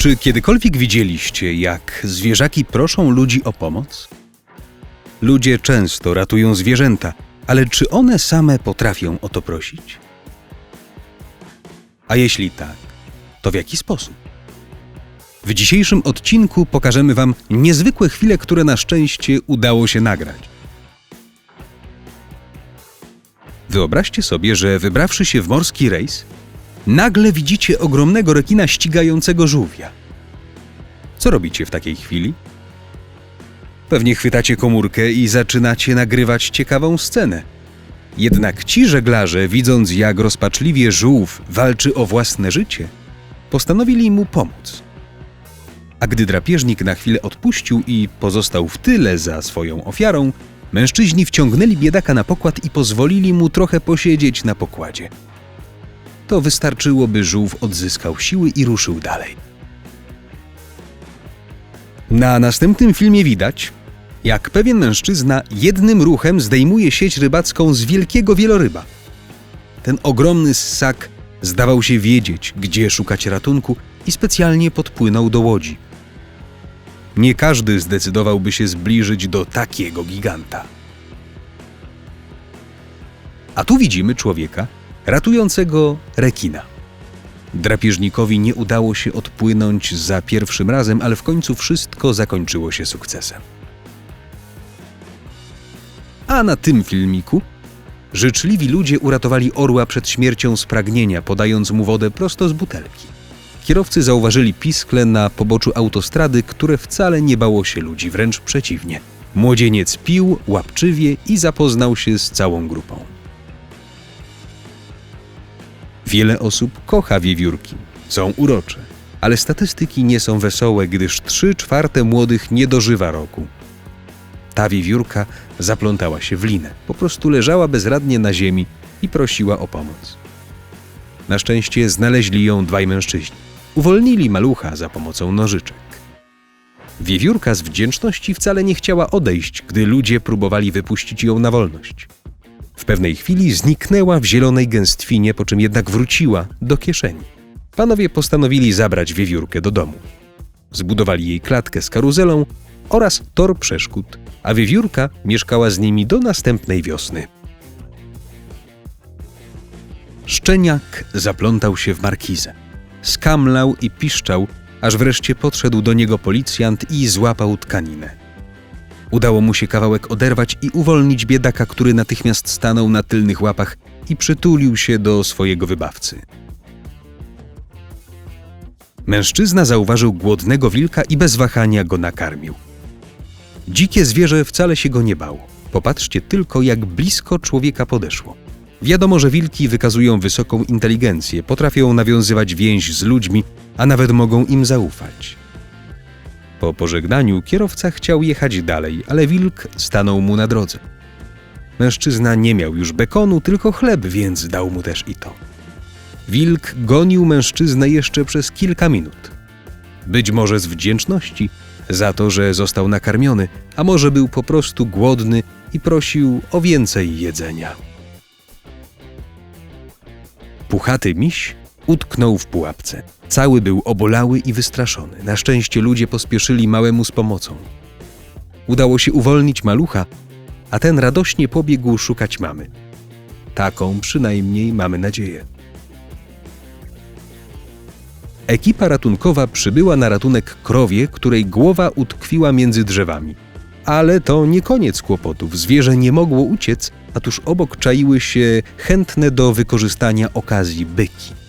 Czy kiedykolwiek widzieliście, jak zwierzaki proszą ludzi o pomoc? Ludzie często ratują zwierzęta, ale czy one same potrafią o to prosić? A jeśli tak, to w jaki sposób? W dzisiejszym odcinku pokażemy Wam niezwykłe chwile, które na szczęście udało się nagrać. Wyobraźcie sobie, że wybrawszy się w morski rejs, nagle widzicie ogromnego rekina ścigającego żółwia. Co robicie w takiej chwili? Pewnie chwytacie komórkę i zaczynacie nagrywać ciekawą scenę. Jednak ci żeglarze, widząc jak rozpaczliwie żółw walczy o własne życie, postanowili mu pomóc. A gdy drapieżnik na chwilę odpuścił i pozostał w tyle za swoją ofiarą, mężczyźni wciągnęli biedaka na pokład i pozwolili mu trochę posiedzieć na pokładzie. To wystarczyło, by żółw odzyskał siły i ruszył dalej. Na następnym filmie widać, jak pewien mężczyzna jednym ruchem zdejmuje sieć rybacką z wielkiego wieloryba. Ten ogromny ssak zdawał się wiedzieć, gdzie szukać ratunku i specjalnie podpłynął do łodzi. Nie każdy zdecydowałby się zbliżyć do takiego giganta. A tu widzimy człowieka ratującego rekina. Drapieżnikowi nie udało się odpłynąć za pierwszym razem, ale w końcu wszystko zakończyło się sukcesem. A na tym filmiku życzliwi ludzie uratowali orła przed śmiercią z pragnienia, podając mu wodę prosto z butelki. Kierowcy zauważyli piskle na poboczu autostrady, które wcale nie bało się ludzi, wręcz przeciwnie. Młodzieniec pił łapczywie i zapoznał się z całą grupą. Wiele osób kocha wiewiórki, są urocze, ale statystyki nie są wesołe, gdyż trzy czwarte młodych nie dożywa roku. Ta wiewiórka zaplątała się w linę, po prostu leżała bezradnie na ziemi i prosiła o pomoc. Na szczęście znaleźli ją dwaj mężczyźni. Uwolnili malucha za pomocą nożyczek. Wiewiórka z wdzięczności wcale nie chciała odejść, gdy ludzie próbowali wypuścić ją na wolność. W pewnej chwili zniknęła w zielonej gęstwinie, po czym jednak wróciła do kieszeni. Panowie postanowili zabrać wiewiórkę do domu. Zbudowali jej klatkę z karuzelą oraz tor przeszkód, a wiewiórka mieszkała z nimi do następnej wiosny. Szczeniak zaplątał się w markizę. Skamlał i piszczał, aż wreszcie podszedł do niego policjant i złapał tkaninę. Udało mu się kawałek oderwać i uwolnić biedaka, który natychmiast stanął na tylnych łapach i przytulił się do swojego wybawcy. Mężczyzna zauważył głodnego wilka i bez wahania go nakarmił. Dzikie zwierzę wcale się go nie bało. Popatrzcie tylko, jak blisko człowieka podeszło. Wiadomo, że wilki wykazują wysoką inteligencję, potrafią nawiązywać więź z ludźmi, a nawet mogą im zaufać. Po pożegnaniu kierowca chciał jechać dalej, ale wilk stanął mu na drodze. Mężczyzna nie miał już bekonu, tylko chleb, więc dał mu też i to. Wilk gonił mężczyznę jeszcze przez kilka minut. Być może z wdzięczności za to, że został nakarmiony, a może był po prostu głodny i prosił o więcej jedzenia. Puchaty miś utknął w pułapce. Cały był obolały i wystraszony. Na szczęście ludzie pospieszyli małemu z pomocą. Udało się uwolnić malucha, a ten radośnie pobiegł szukać mamy. Taką przynajmniej mamy nadzieję. Ekipa ratunkowa przybyła na ratunek krowie, której głowa utkwiła między drzewami. Ale to nie koniec kłopotów. Zwierzę nie mogło uciec, a tuż obok czaiły się chętne do wykorzystania okazji byki.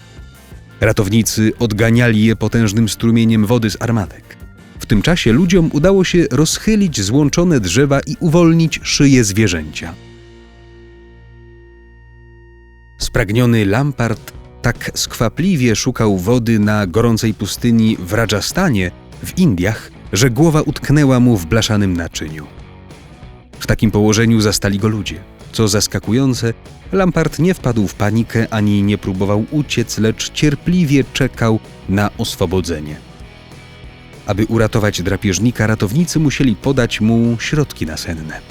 Ratownicy odganiali je potężnym strumieniem wody z armatek. W tym czasie ludziom udało się rozchylić złączone drzewa i uwolnić szyję zwierzęcia. Spragniony Lampart tak skwapliwie szukał wody na gorącej pustyni w Rajasthanie w Indiach, że głowa utknęła mu w blaszanym naczyniu. W takim położeniu zastali go ludzie. Co zaskakujące, Lampart nie wpadł w panikę ani nie próbował uciec, lecz cierpliwie czekał na oswobodzenie. Aby uratować drapieżnika, ratownicy musieli podać mu środki nasenne.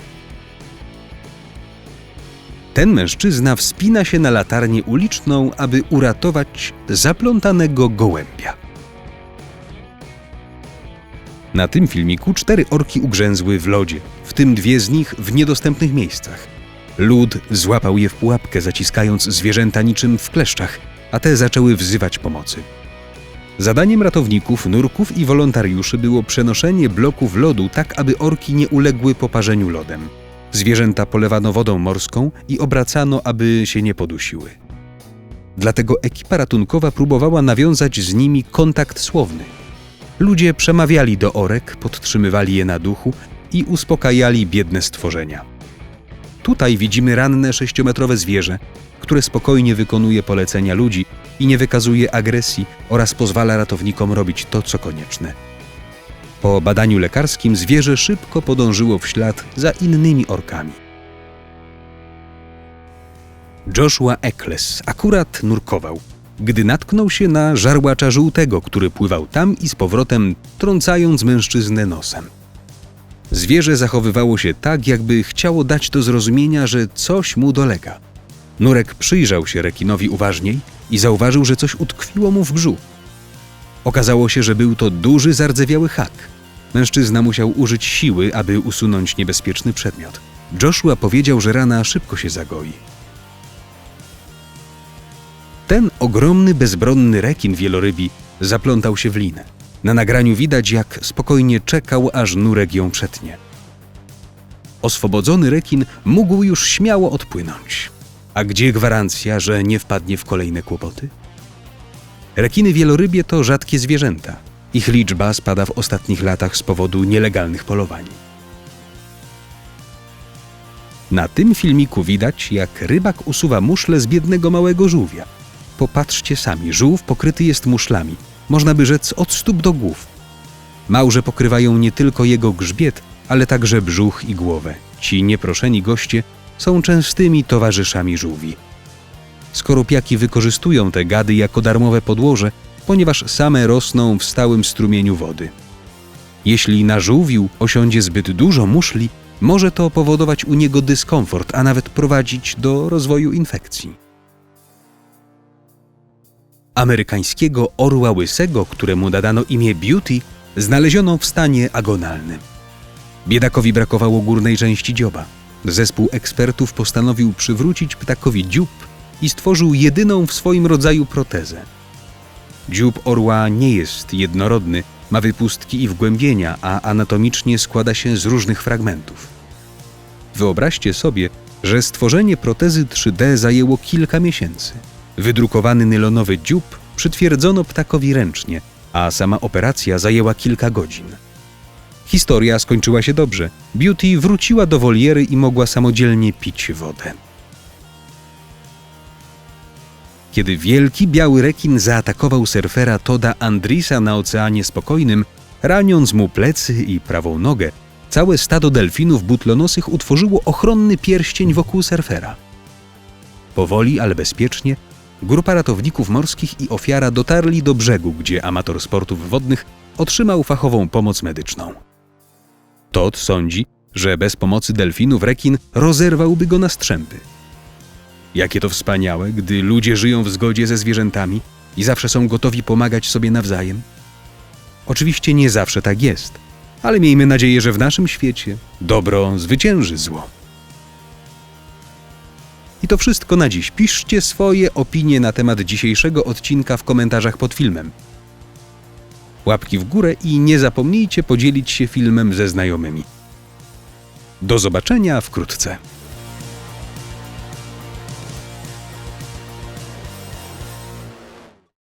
Ten mężczyzna wspina się na latarnię uliczną, aby uratować zaplątanego gołębia. Na tym filmiku cztery orki ugrzęzły w lodzie, w tym dwie z nich w niedostępnych miejscach. Lud złapał je w pułapkę, zaciskając zwierzęta niczym w kleszczach, a te zaczęły wzywać pomocy. Zadaniem ratowników, nurków i wolontariuszy było przenoszenie bloków lodu tak, aby orki nie uległy poparzeniu lodem. Zwierzęta polewano wodą morską i obracano, aby się nie podusiły. Dlatego ekipa ratunkowa próbowała nawiązać z nimi kontakt słowny. Ludzie przemawiali do orek, podtrzymywali je na duchu i uspokajali biedne stworzenia. Tutaj widzimy ranne sześciometrowe zwierzę, które spokojnie wykonuje polecenia ludzi i nie wykazuje agresji oraz pozwala ratownikom robić to, co konieczne. Po badaniu lekarskim zwierzę szybko podążyło w ślad za innymi orkami. Joshua Eccles akurat nurkował, gdy natknął się na żarłacza żółtego, który pływał tam i z powrotem, trącając mężczyznę nosem. Zwierzę zachowywało się tak, jakby chciało dać do zrozumienia, że coś mu dolega. Nurek przyjrzał się rekinowi uważniej i zauważył, że coś utkwiło mu w brzuchu. Okazało się, że był to duży, zardzewiały hak. Mężczyzna musiał użyć siły, aby usunąć niebezpieczny przedmiot. Joshua powiedział, że rana szybko się zagoi. Ten ogromny, bezbronny rekin wielorybi zaplątał się w linę. Na nagraniu widać, jak spokojnie czekał, aż nurek ją przetnie. Oswobodzony rekin mógł już śmiało odpłynąć. A gdzie gwarancja, że nie wpadnie w kolejne kłopoty? Rekiny wielorybie to rzadkie zwierzęta. Ich liczba spada w ostatnich latach z powodu nielegalnych polowań. Na tym filmiku widać, jak rybak usuwa muszle z biednego małego żółwia. Popatrzcie sami, żółw pokryty jest muszlami, można by rzec od stóp do głów. Małże pokrywają nie tylko jego grzbiet, ale także brzuch i głowę. Ci nieproszeni goście są częstymi towarzyszami żółwi. Skorupiaki wykorzystują te gady jako darmowe podłoże, ponieważ same rosną w stałym strumieniu wody. Jeśli na żółwiu osiądzie zbyt dużo muszli, może to powodować u niego dyskomfort, a nawet prowadzić do rozwoju infekcji. Amerykańskiego orła łysego, któremu nadano imię Beauty, znaleziono w stanie agonalnym. Biedakowi brakowało górnej części dzioba. Zespół ekspertów postanowił przywrócić ptakowi dziób i stworzył jedyną w swoim rodzaju protezę. Dziób orła nie jest jednorodny, ma wypustki i wgłębienia, a anatomicznie składa się z różnych fragmentów. Wyobraźcie sobie, że stworzenie protezy 3D zajęło kilka miesięcy. Wydrukowany nylonowy dziób przytwierdzono ptakowi ręcznie, a sama operacja zajęła kilka godzin. Historia skończyła się dobrze. Beauty wróciła do woliery i mogła samodzielnie pić wodę. Kiedy wielki biały rekin zaatakował surfera Toda Andrisa na Oceanie Spokojnym, raniąc mu plecy i prawą nogę, całe stado delfinów butlonosych utworzyło ochronny pierścień wokół surfera. Powoli, ale bezpiecznie, grupa ratowników morskich i ofiara dotarli do brzegu, gdzie amator sportów wodnych otrzymał fachową pomoc medyczną. Todd sądzi, że bez pomocy delfinów rekin rozerwałby go na strzępy. Jakie to wspaniałe, gdy ludzie żyją w zgodzie ze zwierzętami i zawsze są gotowi pomagać sobie nawzajem. Oczywiście nie zawsze tak jest, ale miejmy nadzieję, że w naszym świecie dobro zwycięży zło. I to wszystko na dziś. Piszcie swoje opinie na temat dzisiejszego odcinka w komentarzach pod filmem. Łapki w górę i nie zapomnijcie podzielić się filmem ze znajomymi. Do zobaczenia wkrótce.